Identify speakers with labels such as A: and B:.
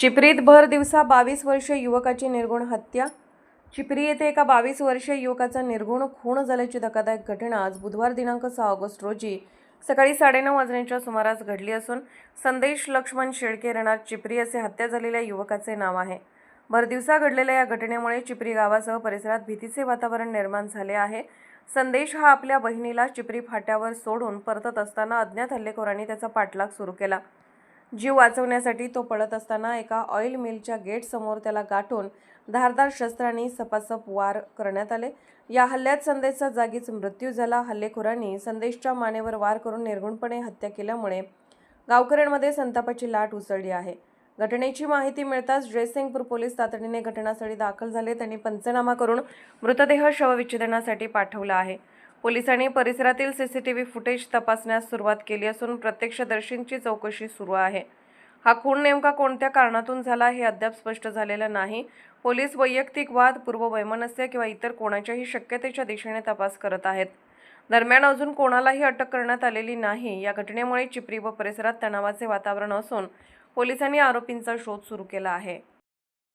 A: चिपरीत भर दिवसा बावीस वर्षीय युवकाची निर्गुण हत्या. चिपरी येथे एका बावीस वर्षीय युवकाचा निर्गुण खून झाल्याची धक्कादायक घटना आज बुधवार दिनांक सहा ऑगस्ट रोजी सकाळी साडेनऊ वाजण्याच्या सुमारास घडली असून संदेश लक्ष्मण शेळके राहणार चिपरी असे हत्या झालेल्या युवकाचे नाव आहे. भरदिवसा घडलेल्या या घटनेमुळे चिपरी गावासह परिसरात भीतीचे वातावरण निर्माण झाले आहे. संदेश हा आपल्या बहिणीला चिपरी फाट्यावर सोडून परतत असताना अज्ञात हल्लेखोरांनी त्याचा पाठलाग सुरू केला. जीव वाचवण्यासाठी तो पळत असताना एका ऑइल मिलच्या गेटसमोर त्याला गाठून धारदार शस्त्रांनी सपासप वार करण्यात आले. या हल्ल्यात संदेशचा जागीच मृत्यू झाला. हल्लेखोरांनी संदेशच्या मानेवर वार करून निर्गुणपणे हत्या केल्यामुळे गावकऱ्यांमध्ये संतापाची लाट उसळली आहे. घटनेची माहिती मिळताच जयसिंगपूर पोलीस तातडीने घटनास्थळी दाखल झाले. त्यांनी पंचनामा करून मृतदेह शवविच्छेदनासाठी पाठवला आहे. पोलिसांनी परिसरातील सीसीटीव्ही फुटेज तपासण्यास सुरुवात केली असून प्रत्यक्षदर्शींची चौकशी सुरू आहे. हा खून नेमका कोणत्या कारणातून झाला हे अद्याप स्पष्ट झालेलं नाही. पोलीस वैयक्तिक वाद पूर्व वैमनस्य किंवा इतर कोणाच्याही शक्यतेच्या दिशेने तपास करत आहेत. दरम्यान अजून कोणालाही अटक करण्यात आलेली नाही. या घटनेमुळे चिपरी व परिसरात तणावाचे वातावरण असून पोलिसांनी आरोपींचा शोध सुरू केला आहे.